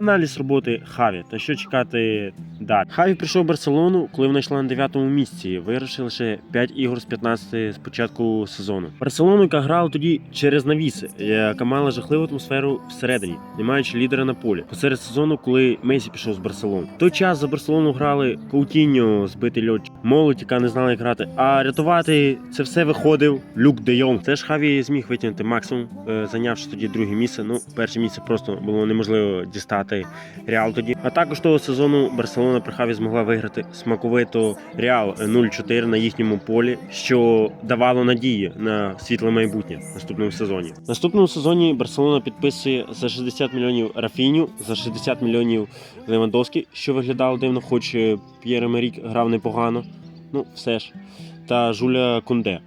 Аналіз роботи Хаві та що чекати далі. Хаві прийшов в Барселону, коли вона йшла на 9-му місці, вигравши лише 5 ігор з 15 з початку сезону. Барселону, яка грала тоді через навіси, яка мала жахливу атмосферу всередині, не маючи лідера на полі. Посеред сезону, коли Месі пішов з Барселони. В той час за Барселону грали Коутіньо, збитий льотчик, молодь, яка не знала, як грати. А рятувати це все виходив Люк Де Йонг. Це ж Хаві зміг витягнути максимум, е, зайнявши тоді друге місце. Ну, перше місце просто було неможливо дістати Реал тоді. А також того сезону Барселона при Хаві змогла виграти смаковито Реал 0-4 на їхньому полі, що давало надії на світле майбутнє в наступному сезоні. В наступному сезоні Барселона підписує за 60 мільйонів Рафіню, за 60 мільйонів Левандовський, що виглядало дивно, хоч П'єр Емерік грав непогано. Ну, все ж. Та Жуля Кунде.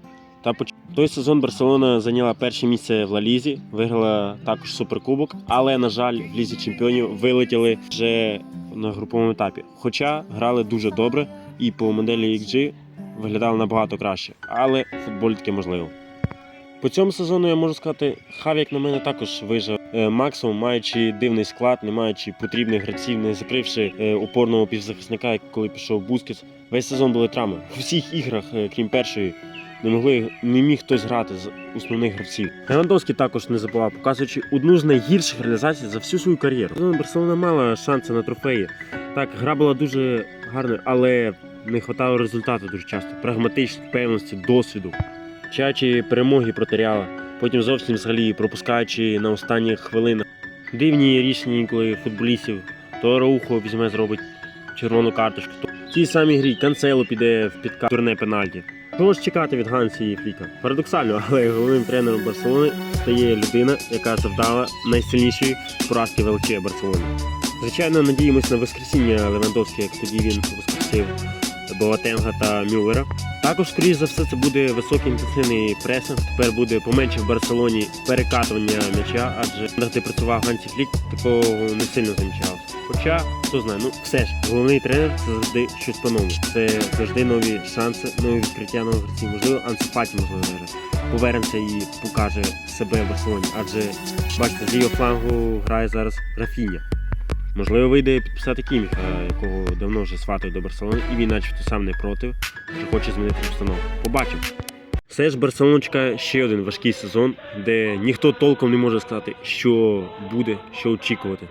Та той сезон Барселона зайняла перше місце в Ла Лізі, виграла також суперкубок, але на жаль, в лізі чемпіонів вилетіли вже на груповому етапі. Хоча грали дуже добре і по моделі XG виглядали набагато краще, але в футболі таке можливо. По цьому сезону я можу сказати, Хаві, як на мене, також вижив е, максимум, маючи дивний склад, не маючи потрібних гравців, не закривши е, опорного півзахисника, коли пішов Бускетс. Весь сезон були травми. У всіх іграх, е, крім першої, не могли не міг хтось грати з основних гравців. Левандовський також не забував, показуючи одну з найгірших реалізацій за всю свою кар'єру. Барселона мала шанси на трофеї. Так, гра була дуже гарною, але не вистачало результату дуже часто. Прагматичності, певності, досвіду. Чаючи перемоги проти Реала, потім зовсім взагалі пропускаючи на останніх хвилинах. Дивні рішення інколи футболістів. То Раухо візьме, зробить червону карточку. В тій самій грі Канцело піде в підка турне пенальті. Чого ж чекати від Гансі і Фліка? Парадоксально, але головним тренером Барселони стає людина, яка завдала найсильнішої поразки в ЛЧ Барселони. Звичайно, надіємось на воскресіння Левандовського, як тоді він воскресив Боатенга та Мюллера. Також, скоріш за все, це буде високий інтенсивний пресинг. Тепер буде поменше в Барселоні перекатування м'яча, адже де працював Гансі Флік, такого не сильно замічалося. Хоча, хто знає, ну все ж, головний тренер це завжди щось по-новому. Це завжди нові шанси, нові відкриття нових гравців. Можливо, Ансефаті, можливо, даже повернеться і покаже себе в Барселоні. Адже бачите, з його флангу грає зараз Рафіня. Можливо, вийде підписати Кіміха, якого давно вже сватають до Барселони, і він начебто сам не проти, що хоче змінити обстановку. Побачимо. Все ж Барселону чекає ще один важкий сезон, де ніхто толком не може сказати, що буде, що очікувати.